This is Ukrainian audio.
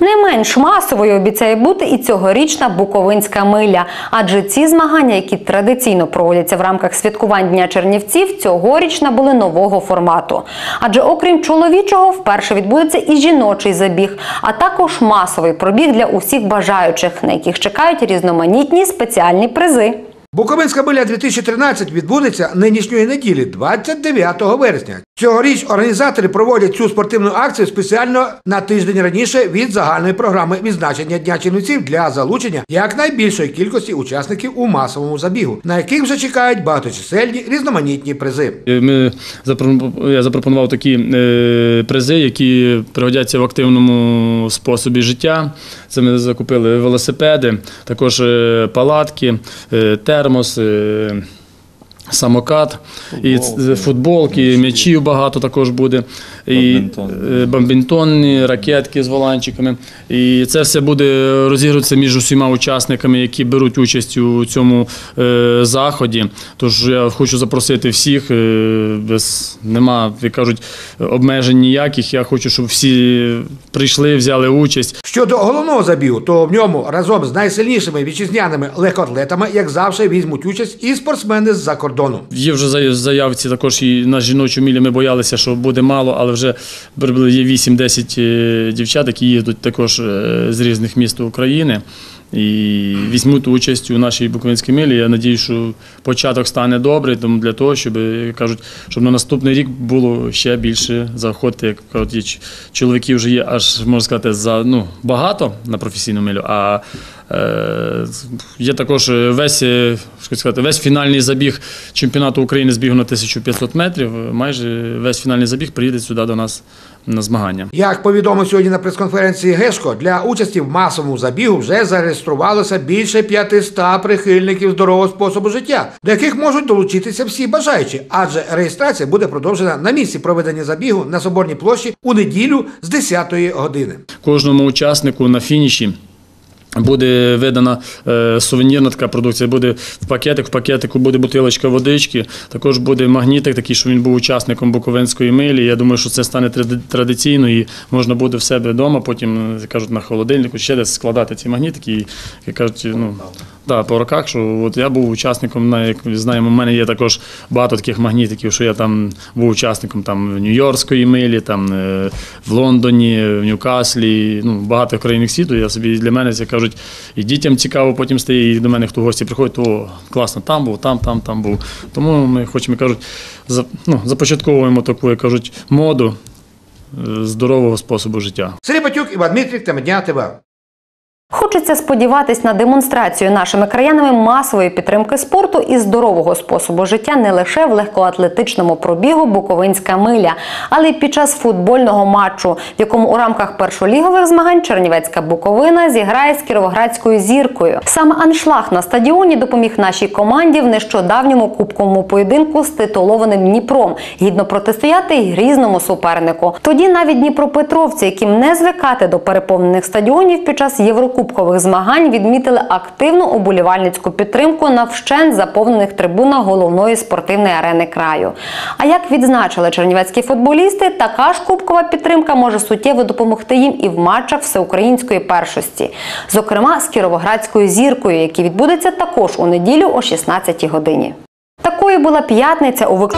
Не менш масовою обіцяє бути і цьогорічна Буковинська миля, адже ці змагання, які традиційно проводяться в рамках святкувань Дня Чернівців, цьогоріч набули нового формату. Адже окрім чоловічого, вперше відбудеться і жіночий забіг, а також масовий пробіг для усіх бажаючих, на яких чекають різноманітні спеціальні призи. Буковинська биля 2013 відбудеться нинішньої неділі, 29 вересня. Цьогоріч організатори проводять цю спортивну акцію спеціально на тиждень раніше від загальної програми відзначення Дня Чернівців для залучення якнайбільшої кількості учасників у масовому забігу, на яких вже чекають багаточисельні різноманітні призи. Е, Ми я запропонував такі е, призи, які пригодяться в активному способі життя. Це ми закупили велосипеди, також е, палатки, е, hermoso. Е, Самокат і футболки, м'ячів багато також буде, і е, бамбінтонні, ракетки з воланчиками. І це все буде розігруватися між усіма учасниками, які беруть участь у цьому е, заході. Тож я хочу запросити всіх, е, без нема, як кажуть, обмежень ніяких. Я хочу, щоб всі прийшли, взяли участь. Щодо головного забігу, то в ньому разом з найсильнішими вітчизняними легкоатлетами, як завжди, візьмуть участь і спортсмени з-за кордону. Є вже заявці також і на жіночу мілі. Ми боялися, що буде мало, але вже є 8-10 е, дівчат, які їдуть також е, з різних міст України. І візьмуть участь у нашій Буковинській милі. Я сподіваюся, що початок стане добрий, тому для того, щоб кажуть, щоб на наступний рік було ще більше заходити. Як кажуть, чоловіків вже є аж можна сказати за ну багато на професійну милю. А е, є також весь е, сказати, весь фінальний забіг чемпіонату України з бігу на 1500 метрів. Майже весь фінальний забіг приїде сюди до нас на змагання. Як повідомив сьогодні на прес-конференції Гешко, для участі в масовому забігу вже зареєструвалося більше 500 прихильників здорового способу життя, до яких можуть долучитися всі бажаючі, адже реєстрація буде продовжена на місці проведення забігу на Соборній площі у неділю з 10 години. Кожному учаснику на фініші. Буде видана е, сувенірна така продукція, буде в пакетик, в пакетику буде бутилочка водички, також буде магнітик, такий, що він був учасником Буковинської милі. Я думаю, що це стане тради- традиційно і можна буде в себе вдома, потім, як кажуть, на холодильнику ще десь складати ці магнітики. І, як кажуть, ну, да, по роках, що от я був учасником, як знаємо, в мене є також багато таких магнітиків, що я там був учасником там, Нью-Йоркської милі, там, е, в Лондоні, в Ньюкаслі, ну, багато країн світу. Я собі для мене це кажуть, і дітям цікаво потім стає, і до мене хто в гості приходить, то класно, там був, там, там, там був. Тому ми хочемо, кажуть, за, ну, започатковуємо таку, як кажуть, моду е, здорового способу життя. Сергій Батюк, Іван Дмитрик, тема дня ТВ. Хочеться сподіватись на демонстрацію нашими краянами масової підтримки спорту і здорового способу життя не лише в легкоатлетичному пробігу Буковинська миля, але й під час футбольного матчу, в якому у рамках першолігових змагань Чернівецька Буковина зіграє з кіровоградською зіркою. Саме аншлаг на стадіоні допоміг нашій команді в нещодавньому кубковому поєдинку з титулованим Дніпром, гідно протистояти й грізному супернику. Тоді навіть Дніпропетровці, яким не звикати до переповнених стадіонів під час єврокубкових змагань, відмітили активну оболівальницьку підтримку на вщент заповнених трибунах головної спортивної арени краю. А як відзначили чернівецькі футболісти, така ж кубкова підтримка може суттєво допомогти їм і в матчах всеукраїнської першості, зокрема з кіровоградською зіркою, який відбудеться також у неділю о 16 годині. Такою була п'ятниця у вик...